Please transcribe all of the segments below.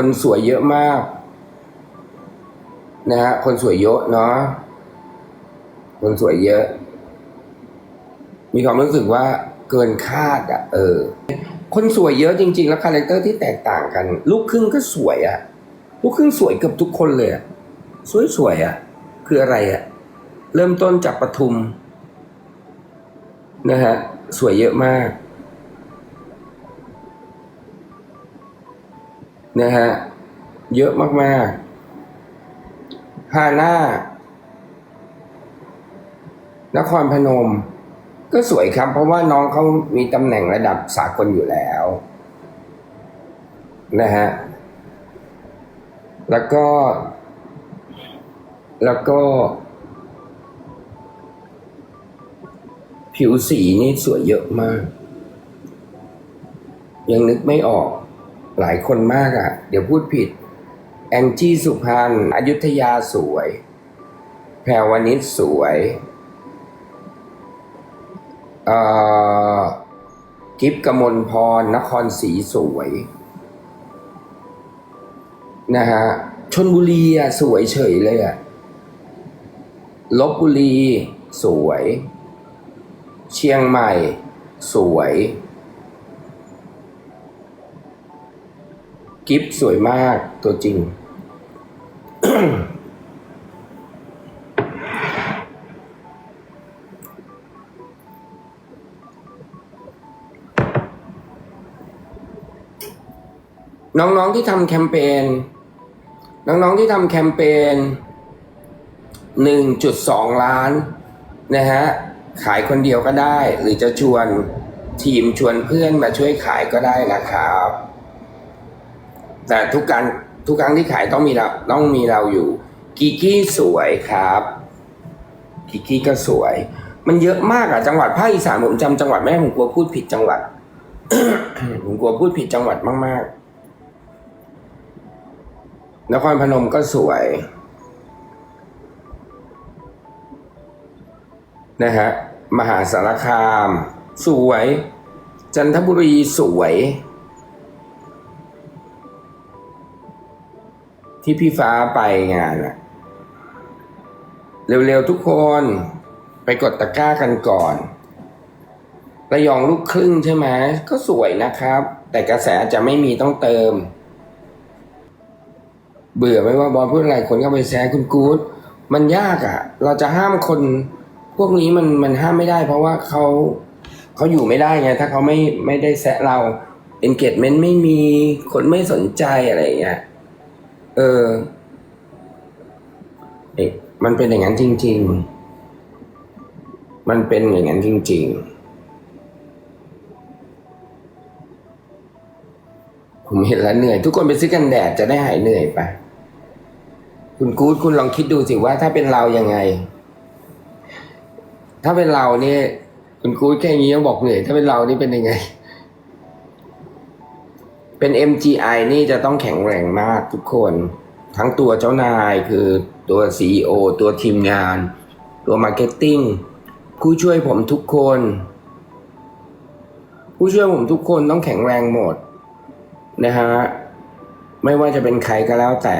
คนสวยเยอะมาก นะฮะคนสวยเยอะเนาะคนสวยเยอะ มีความรู้สึกว่าเกินคาดอะเออ คนสวยเยอะจริง ๆ แล้วคาแรคเตอร์ที่แตกต่างกัน ลูกครึ่งก็สวยอะลูกครึ่งสวยเกือบทุกคนเลยอะสวยๆอะคืออะไรอะ เริ่มต้นจากปทุมนะฮะสวยเยอะมาก นะฮะเยอะมากๆฮาน่านครพนม ก็สวยครับ เพราะว่าน้องเขามีตำแหน่งระดับสากลอยู่แล้วนะฮะแล้วก็ แล้วก็ ผิวสีนี่สวยเยอะมาก ยังนึกไม่ออก หลายคนมากอะ่ะ เดี๋ยวพูดผิด แองจี้สุพรรณอยุธยาสวย แพรวนิชสวยเอ่อกิฟกมลพร นครศรีสวย นะฮะชนบุรีอะสวยเฉยเลยอะลบบุรี สวย เชียงใหม่ สวย กิฟสวยมากตัวจริง น้องๆที่ทำแคมเปญน้องๆที่ทำแคมเปญ1.2 ล้านนะฮะขายคนเดียวก็ได้ หรือจะชวนทีมชวนเพื่อนมาช่วยขายก็ได้นะครับ แต่ทุกการทุกครั้งที่ขายต้องมีเราต้องมีเราอยู่กิกี้สวยครับกิกี้ก็สวย มันเยอะมากอะจังหวัดภาคอีสานผมจำจังหวัดไม่ได้ผมกลัวพูดผิดจังหวัดผมกลัวพูดผิดจังหวัดมากๆนครพนมก็สวยนะฮะมหาสารคาม สวย จันทบุรีสวย ที่พี่ฟ้าไปงานอะเร็วๆทุกคนไปกดตะกร้ากันก่อนระยองลูกครึ่งใช่ไหมก็สวยนะครับ แต่กระแสจะไม่มีต้องเติม เบื่อไหม่ว่าบอลพูดอะไรคนก็ไปแซะคุณกู๊ดมันยากอะ่ะ เราจะห้ามคน พวกนี้มันมันห้ามไม่ได้ เพราะว่าเขาเขาอยู่ไม่ได้ไงถ้าเขาไม่ไม่ได้แซะเรา engagement ไม่มีคนไม่สนใจอะไรอย่างเงี้ย เออเอ๊ะมันเป็นอย่างนั้นจริง ๆ มันเป็นอย่างนั้นจริง ๆ ผมเห็นแล้วเหนื่อย ทุกคนไปซื้อกันแดดจะได้หายเหนื่อยไปคุณกู๊ดคุณลองคิดดูสิว่าถ้าเป็นเรายังไง ถ้าเป็นเราเนี่ยคุณกู๊ดแค่นี้ยังบอกเหนื่อย ถ้าเป็นเรานี่เป็นยังไง เป็น MGI นี่จะต้องแข็งแรงมากทุกคน ทั้งตัวเจ้านายคือตัว CEO ตัวทีมงาน ตัวมาร์เก็ตติ้งผู้ช่วยผมทุกคน ผู้ช่วยผมทุกคนต้องแข็งแรงหมดนะฮะไม่ว่าจะเป็นใครก็แล้วแต่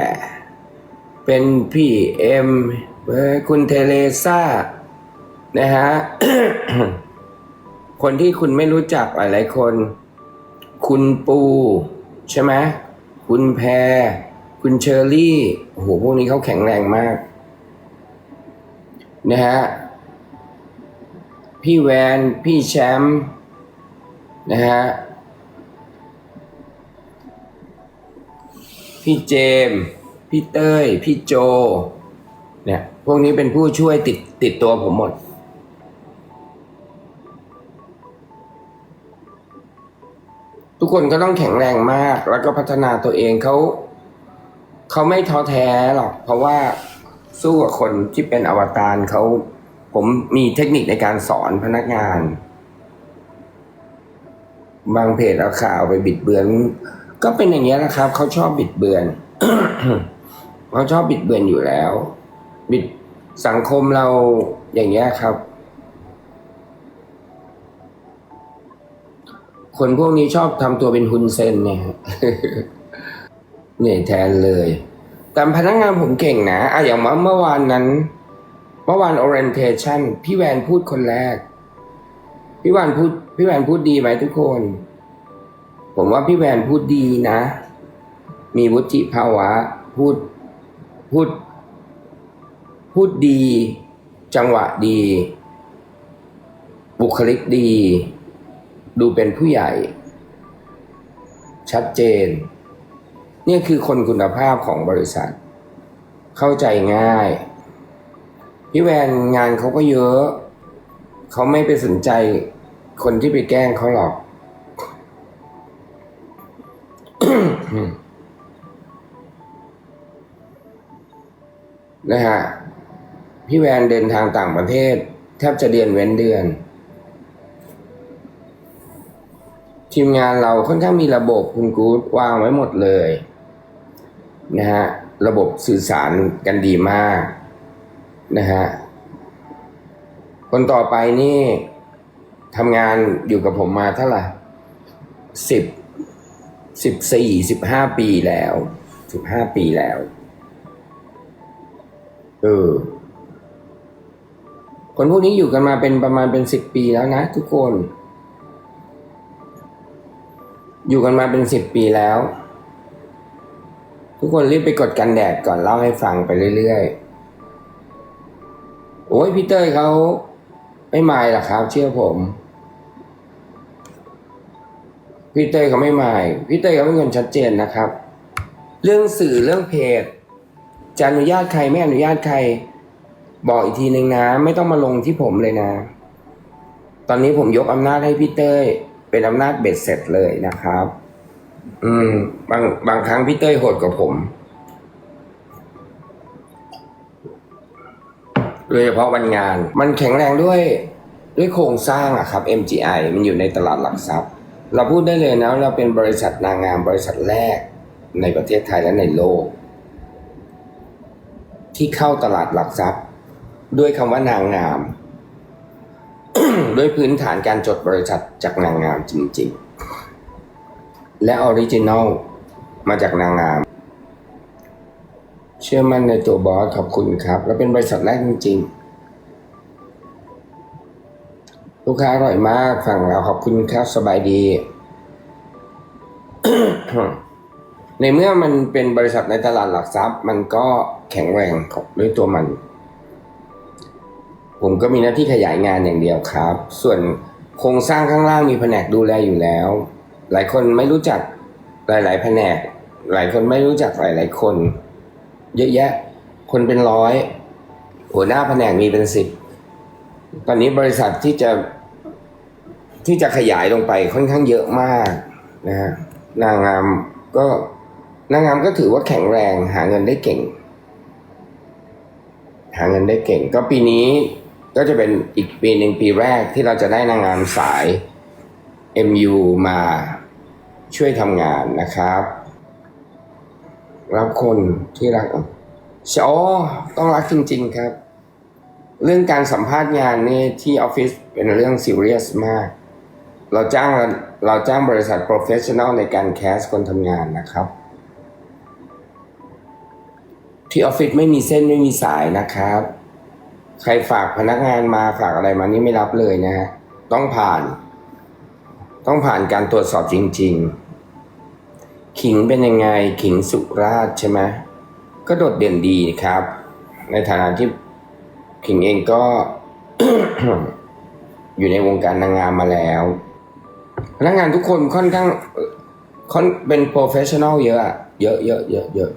เป็นพี่เอ็มคุณเทเลซ่านะฮะคนที่คุณไม่รู้จักหลายๆคน คุณปู ใช่ไหมคุณแพร คุณเชอรี่โอ้โหพวกนี้เขาแข็งแรงมากนะฮะพี่แวน พี่แชมป์นะฮะพี่เจม พี่เต้ย พี่โจเนี่ยพวกนี้เป็นผู้ช่วยติดติดตัวผมหมด กคนก็ต้องแข็งแรงมาก แล้วก็พัฒนาตัวเองเขาเขาไม่ท้อแท้หรอก เพราะว่าสู้กับคนที่เป็นอวตารเขาผมมีเทคนิคในการสอนพนักงาน บางเพจเอาข่าวไปบิดเบือน ก็เป็นอย่างนี้แหละครับเขาชอบบิดเบือนเขาชอบบิดเบือนอยู่แล้ว บิดสังคมเราอย่างเงี้ยครับ คนพวกนี้ชอบทำตัวเป็นฮุนเซนเนี่ยเหนื่อยแทนเลย แต่พนักงานผมเก่งนะอะอย่างเมื่อเมื่อวานนั้น เมื่อวาน orientation พี่แวนพูดคนแรก พี่แวนพูด พี่แวนพูดดีไหมทุกคน ผมว่าพี่แวนพูดดีนะ มีวุฒิภาวะ พูด พูด พูดดี จังหวะดี บุคลิกดี ดูเป็นผู้ใหญ่ ชัดเจนเนี่ยคือคนคุณภาพของบริษัท เข้าใจง่าย พี่แวนงานเขาก็เยอะ เขาไม่ไปสนใจคนที่ไปแกล้งเขาหรอกนะฮะพี่แวนเดินทางต่างประเทศ แทบจะเดือนเว้นเดือน ทีมงานเราค่อนข้างมีระบบคุณกู๊ดวางไว้หมดเลยนะฮะระบบสื่อสารกันดีมากนะฮะคนต่อไปนี่ทำงานอยู่กับผมมาเท่าไหร่สิบสิบสี่สิบห้าปีแล้วสิบห้าปีแล้วเออคนพวกนี้อยู่กันมาเป็นประมาณเป็นสิบปีแล้วนะทุกคน อยู่กันมาเป็นสิบปีแล้ว ทุกคนรีบไปกดกันแดดก่อนเล่าให้ฟังไปเรื่อยๆ โอ้ยพี่เต้ยเขาไม่มายหรอกครับ เชื่อผม พี่เต้ยเขาไม่มายพี่เต้ยเขาเป็นคนชัดเจนนะครับ เรื่องสื่อเรื่องเพจจะอนุญาตใครไม่อนุญาตใคร บอกอีกทีหนึ่งนะ ไม่ต้องมาลงที่ผมเลยนะ ตอนนี้ผมยกอำนาจให้พี่เต้ย เป็นอำนาจเบ็ดเสร็จเลยนะครับ อืม บางบางครั้งพี่เต้ยโหดกว่าผม โดยเฉพาะวันงาน มันแข็งแรงด้วยด้วยโครงสร้างอะครับ MGI มันอยู่ในตลาดหลักทรัพย์ เราพูดได้เลยนะเราเป็นบริษัทนางงามบริษัทแรกในประเทศไทยและในโลก ที่เข้าตลาดหลักทรัพย์ ด้วยคำว่านางงาม ด้วยพื้นฐานการจดบริษัทจากนางงามจริงๆ และออริจินอลมาจากนางงาม เชื่อมั่นในตัวบอสขอบคุณครับ แล้วเป็นบริษัทแรกจริง ๆ ลูกค้าอร่อยมากฝั่งเราขอบคุณครับสบายดี ในเมื่อมันเป็นบริษัทในตลาดหลักทรัพย์ มันก็แข็งแรงของด้วยตัวมัน ผมก็มีหน้าที่ขยายงานอย่างเดียวครับ ส่วนโครงสร้างข้างล่างมีแผนกดูแลอยู่แล้ว หลายคนไม่รู้จักหลาย ๆ แผนก หลายคนไม่รู้จักหลาย ๆ คน เยอะแยะ คนเป็นร้อย หัวหน้าแผนกมีเป็นสิบตอนนี้บริษัทที่จะที่จะขยายลงไปค่อนข้างเยอะมากนะฮะนางงามก็นางงามก็ถือว่าแข็งแรงหาเงินได้เก่ง หาเงินได้เก่ง ก็ปีนี้ ก็จะเป็นอีกปีหนึ่งปีแรกที่เราจะได้นางงามสาย MU มาช่วยทำงานนะครับ รับคนที่รักอ๋อต้องรักจริง ๆครับ เรื่องการสัมภาษณ์งานนี่ที่ออฟฟิศเป็นเรื่องซีเรียสมาก เราจ้างเราจ้างบริษัทโปรเฟชชั่น a ลในการแคสคนทำงานนะครับ ที่ออฟฟิศไม่มีเส้นไม่มีสายนะครับ ใครฝากพนักงานมาฝากอะไรมานี่ไม่รับเลยนะฮะต้องผ่าน ต้องผ่านการตรวจสอบจริง ๆ ขิงเป็นยังไงขิงสุราชใช่ไหมก็โดดเด่นดีครับ ในฐานะที่ขิงเองก็อยู่ในวงการนางงามมาแล้ว พนักงานทุกคนค่อนข้างค่อนเป็นโปรเฟชชั่นอลเยอะอะเยอะเยอะเยอะเยอะ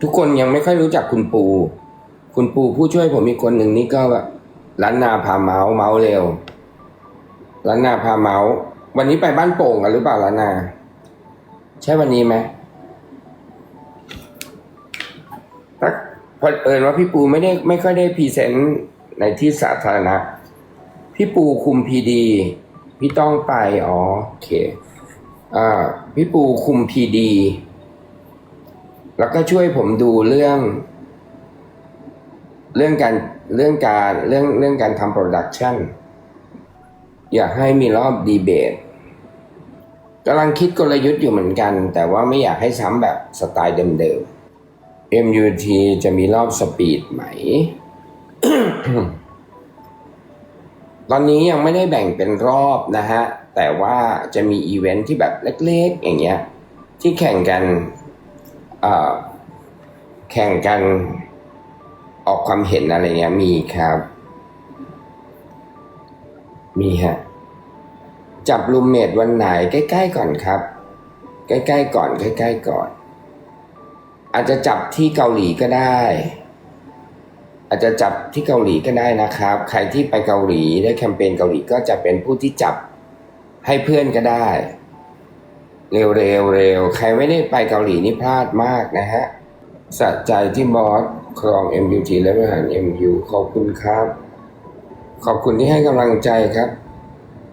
ทุกคนยังไม่ค่อยรู้จักคุณปู คุณปูผู้ช่วยผมอีคนหนึ่งนี่ก็แบบล้านนาพาเมาส์เมาส์เร็วล้านนาพาเมาส์วันนี้ไปบ้านโป่งกันหรือเปล่าล้านนา ใช่วันนี้ไหมถ้าพอเอิญว่าพี่ปูไม่ได้ไม่ค่อยได้พรีเซนต์ในที่สาธารณะ พี่ปูคุมพีดีพี่ต้องไปอ๋อโอเคอ่าพี่ปูคุมพีดีแล้วก็ช่วยผมดูเรื่อง เรื่องการเรื่องการเรื่องเรื่องการทำโปรดักชันอยากให้มีรอบดีเบตกำลังคิดกลยุทธ์อยู่เหมือนกัน แต่ว่าไม่อยากให้ซ้ำแบบสไตล์เดิมๆ MUT จะมีรอบสปีดไหม ตอนนี้ยังไม่ได้แบ่งเป็นรอบนะฮะ แต่ว่าจะมีอีเวนท์ที่แบบเล็กๆ อย่างเงี้ย ที่แข่งกันแข่งกัน ออกความเห็นอะไรเงี้ยมีครับ มีฮะจับรูมเมทวันไหนใกล้ๆก่อนครับ ใกล้ๆก่อนใกล้ๆก่อน อาจจะจับที่เกาหลีก็ได้ อาจจะจับที่เกาหลีก็ได้นะครับ ใครที่ไปเกาหลีได้แคมเปญเกาหลีก็จะเป็นผู้ที่จับให้เพื่อนก็ได้ เร็วเร็วเร็วใครไม่ได้ไปเกาหลีนี่พลาดมากนะฮะสะใจที่บอส ครอง MUT และบริหาร MU ขอบคุณครับ ขอบคุณที่ให้กำลังใจครับ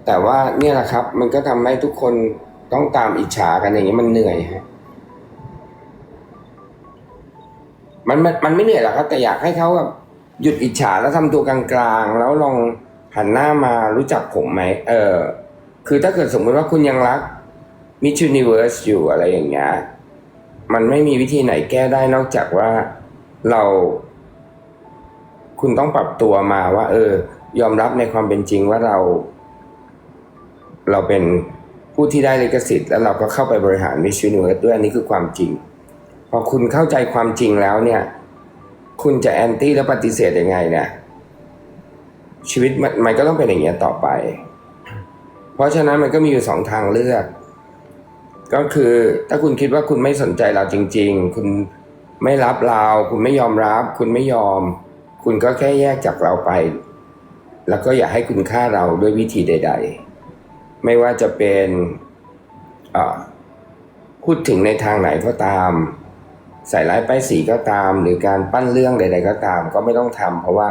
แต่ว่าเนี่ยแหละครับ มันก็ทำให้ทุกคนต้องตามอิจฉากันอย่างนี้มันเหนื่อยฮะมันมันมันไม่เหนื่อยหรอกครับ แต่อยากให้เขาแบบหยุดอิจฉาแล้วทำตัวกลางๆแล้วลองหันหน้ามารู้จักผมไหมเออ คือถ้าเกิดสมมติว่าคุณยังรัก Miss Universe อยู่อะไรอย่างเงี้ยมันไม่มีวิธีไหนแก้ได้นอกจากว่า เรา คุณต้องปรับตัวมาว่า เออ ยอมรับในความเป็นจริงว่าเรา เราเป็นผู้ที่ได้ลิขสิทธิ์แล้วเราก็เข้าไปบริหาร Miss Universe ด้วยอันนี้คือความจริง พอคุณเข้าใจความจริงแล้วเนี่ย คุณจะแอนตี้และปฏิเสธยังไงเนี่ยชีวิตมันมันก็ต้องเป็นอย่างเงี้ยต่อไป เพราะฉะนั้นมันก็มีอยู่สองทางเลือก ก็คือถ้าคุณคิดว่าคุณไม่สนใจเราจริง ๆ คุณ ไม่รับเรา คุณไม่ยอมรับ คุณไม่ยอม คุณก็แค่แยกจากเราไป แล้วก็อย่าให้คุณค่าเราด้วยวิธีใด ๆ ไม่ว่าจะเป็นอ่อพูดถึงในทางไหนก็ตาม ใส่ร้ายป้ายสีก็ตาม หรือการปั้นเรื่องใด ๆ ก็ตาม ก็ไม่ต้องทำเพราะว่า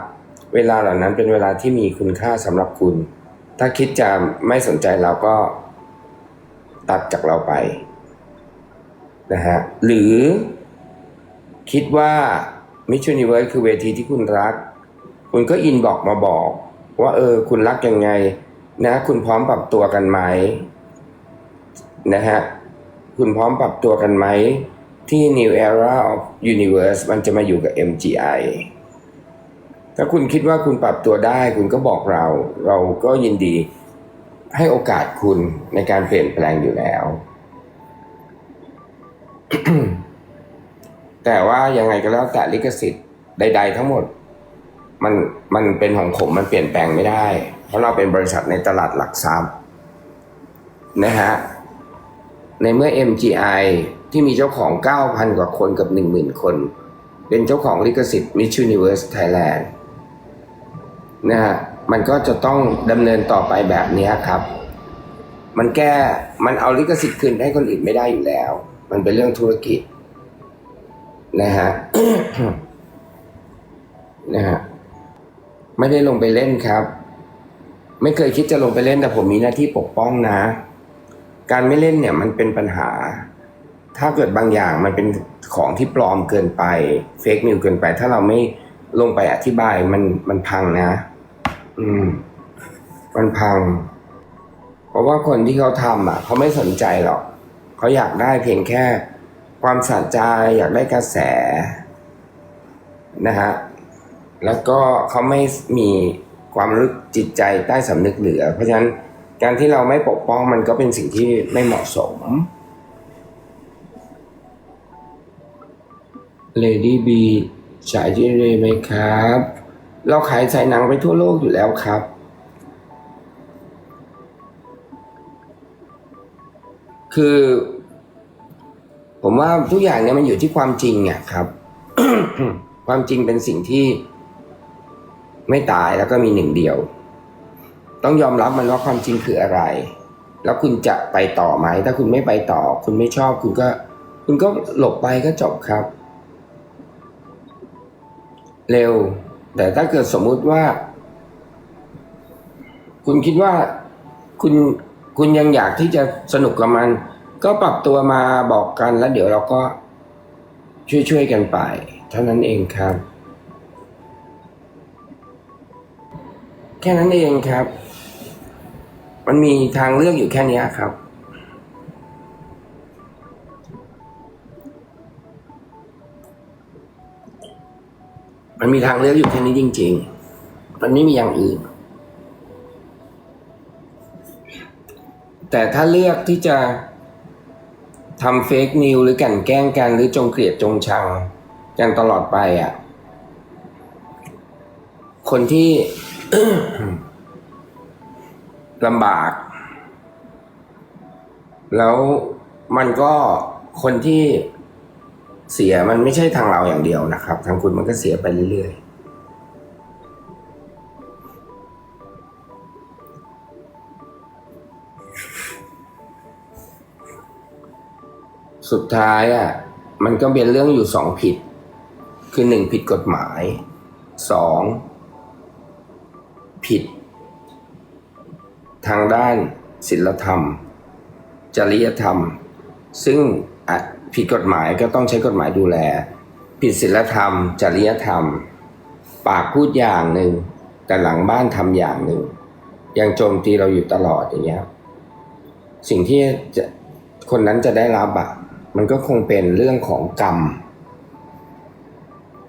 เวลาเหล่านั้นเป็นเวลาที่มีคุณค่าสำหรับคุณ ถ้าคิดจะไม่สนใจเราก็ตัดจากเราไปนะฮะหรือ คิดว่า Miss Universe คือเวทีที่คุณรัก คุณก็อินบอกมาบอก ว่าเออ คุณรักยังไง นะ คุณพร้อมปรับตัวกันไหมนะฮะ คุณพร้อมปรับตัวกันไหม ที่ New Era of Universe มันจะมาอยู่กับ MGI ถ้าคุณคิดว่าคุณปรับตัวได้ คุณก็บอกเรา เราก็ยินดีให้โอกาสคุณในการเปลี่ยนแปลงอยู่แล้ว แต่ว่ายังไงก็แล้วแต่ลิขสิทธิ์ใด ๆ ทั้งหมด มันมันเป็นของผมมันเปลี่ยนแปลงไม่ได้ เพราะเราเป็นบริษัทในตลาดหลักทรัพย์นะฮะในเมื่อ MGI ที่มีเจ้าของ 9,000 กว่าคนกับ 10,000 คน เป็นเจ้าของลิขสิทธิ์ Miss Universe Thailand นะฮะมันก็จะต้องดำเนินต่อไปแบบนี้ครับ มันแก้มันเอาลิขสิทธิ์คืนให้คนอื่นไม่ได้อยู่แล้ว มันเป็นเรื่องธุรกิจ นะฮะนะฮะไม่ได้ลงไปเล่นครับ ไม่เคยคิดจะลงไปเล่นแต่ผมมีหน้าที่ปกป้องนะ การไม่เล่นเนี่ยมันเป็นปัญหา ถ้าเกิดบางอย่างมันเป็นของที่ปลอมเกินไปเฟกนิวเกินไป ถ้าเราไม่ลงไปอธิบายมันมันพังนะ อืม มันพัง เพราะว่าคนที่เขาทำอะ เขาไม่สนใจหรอก เขาอยากได้เพียงแค่ ความสะใจอยากได้กระแสนะฮะแล้วก็เขาไม่มีความรู้จิตใจใต้สำนึกเหลือ เพราะฉะนั้นการที่เราไม่ปกป้องมันก็เป็นสิ่งที่ไม่เหมาะสม Lady B ฉายที่เรไหมครับ เราขายสายหนังไปทั่วโลกอยู่แล้วครับ คือ ผมว่าทุกอย่างเนี่ยมันอยู่ที่ความจริงเนี่ยครับ ความจริงเป็นสิ่งที่ไม่ตายแล้วก็มีหนึ่งเดียว ต้องยอมรับมันว่าความจริงคืออะไร แล้วคุณจะไปต่อไหม ถ้าคุณไม่ไปต่อ คุณไม่ชอบคุณก็ คุณก็หลบไปก็จบครับ เร็ว แต่ถ้าเกิดสมมุติว่า คุณคิดว่าคุณคุณยังอยากที่จะสนุกกับมัน ก็ปรับตัวมาบอกกันแล้วเดี๋ยวเราก็ช่วยๆกันไป เท่านั้นเองครับ แค่นั้นเองครับ มันมีทางเลือกอยู่แค่นี้ครับมันมีทางเลือกอยู่แค่นี้จริง ๆ มันไม่มีอย่างอื่น แต่ถ้าเลือกที่จะ ทำเฟกนิวหรือกันแกล้งกันหรือจงเกลียดจงชังกันตลอดไปอะ คนที่ลำบาก แล้วมันก็คนที่เสียมันไม่ใช่ทางเราอย่างเดียวนะครับ ทางคุณมันก็เสียไปเรื่อยๆ สุดท้ายอะมันก็เป็นเรื่องอยู่สองผิด คือหนึ่งผิดกฎหมายสองผิด ทางด้านศีลธรรม จริยธรรม ซึ่งผิดกฎหมายก็ต้องใช้กฎหมายดูแล ผิดศีลธรรม จริยธรรม ปากพูดอย่างหนึ่งแต่หลังบ้านทำอย่างหนึ่ง ยังโจมตีเราอยู่ตลอดอย่างเงี้ยสิ่งที่คนนั้นจะได้รับอะ มันก็คงเป็นเรื่องของกรรม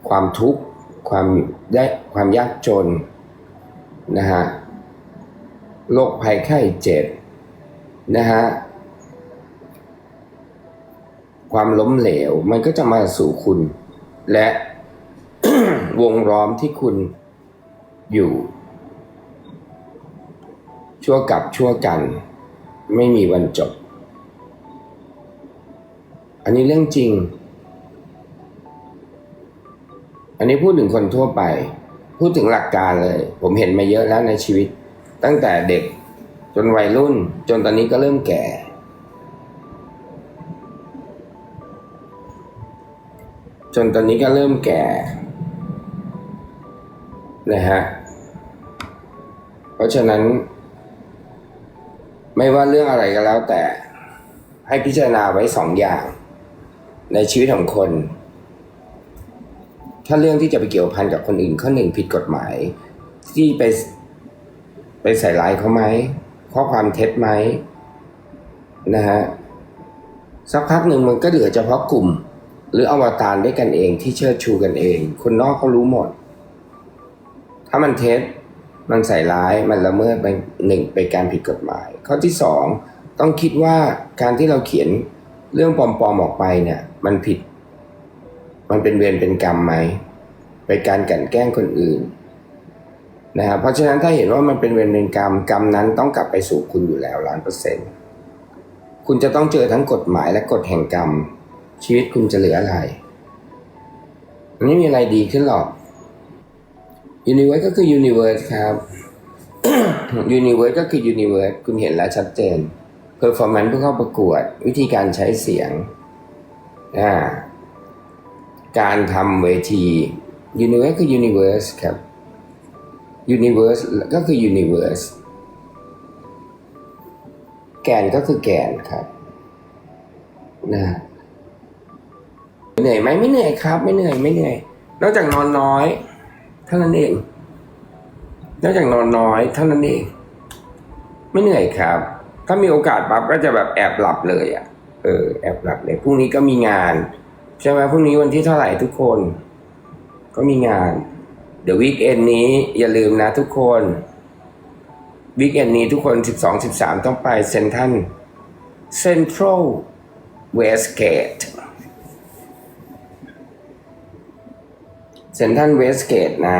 ความทุกข์ ความได้ความยากจนนะฮะโรคภัยไข้เจ็บนะฮะความล้มเหลวมันก็จะมาสู่คุณ และวงล้อมที่คุณอยู่ ชั่วกับชั่วกัน ไม่มีวันจบ อันนี้เรื่องจริง อันนี้พูดถึงคนทั่วไป พูดถึงหลักการเลย ผมเห็นมาเยอะแล้วในชีวิต ตั้งแต่เด็กจนวัยรุ่น จนตอนนี้ก็เริ่มแก่ จนตอนนี้ก็เริ่มแก่นะฮะ เพราะฉะนั้น ไม่ว่าเรื่องอะไรก็แล้วแต่ ให้พิจารณาไว้สองอย่าง ในชีวิตของคน ถ้าเรื่องที่จะไปเกี่ยวพันกับคนอื่นข้อหนึ่งผิดกฎหมาย ที่ไปไปใส่ร้ายเขาไหมข้อความเท็จไหมนะฮะสักพักหนึ่งมันก็เหลือเฉพาะกลุ่ม หรืออวตารด้วยกันเองที่เชิดชูกันเอง คนนอกเขารู้หมด ถ้ามันเท็จมันใส่ร้ายมันละเมิดไปหนึ่งไปนการผิดกฎหมาย ข้อที่สองต้องคิดว่าการที่เราเขียนเรื่องปลอมๆออกไปเนี่ย มันผิด มันเป็นเวรเป็นกรรมไหมเป็นการกันแกล้งคนอื่นนะครับเพราะฉะนั้นถ้าเห็นว่ามันเป็นเวรเป็นกรรมกรรมนั้นต้องกลับไปสู่คุณอยู่แล้วล้านเปอร์เซ็นต์คุณจะต้องเจอทั้งกฎหมายและกฎแห่งกรรม ชีวิตคุณจะเหลืออะไรมันไม่มีอะไรดีขึ้นหรอก Universe ก็คือ Universe ครับ Universe ก็คือ Universe คุณเห็นแล้วชัดเจน Performance ผู้เข้าประกวด วิธีการใช้เสียง การทำเวที Universe คือ Universe ครับ Universe ก็คือ Universe แกนก็คือแกนครับนะเหนื่อยไหมไม่เหนื่อยครับ ไม่เหนื่อยไม่เหนื่อย นอกจากนอนน้อยเท่านั้นเอง นอกจากนอนน้อยเท่านั้นเอง ไม่เหนื่อยครับ ถ้ามีโอกาสปั๊บก็จะแบบแอบหลับเลยอะ เออแอบหลับเลยพรุ่งนี้ก็มีงาน ใช่ไหมพรุ่งนี้วันที่เท่าไหร่ทุกคน ก็มีงานเดี๋ยววีคเอนนี้อย่าลืมนะทุกคนวีคเอนนี้ทุกคนสิบสองสิบสามต้องไปเซนทันเซ็นทรัลเวสเกตเซนทันเวสเกตนะ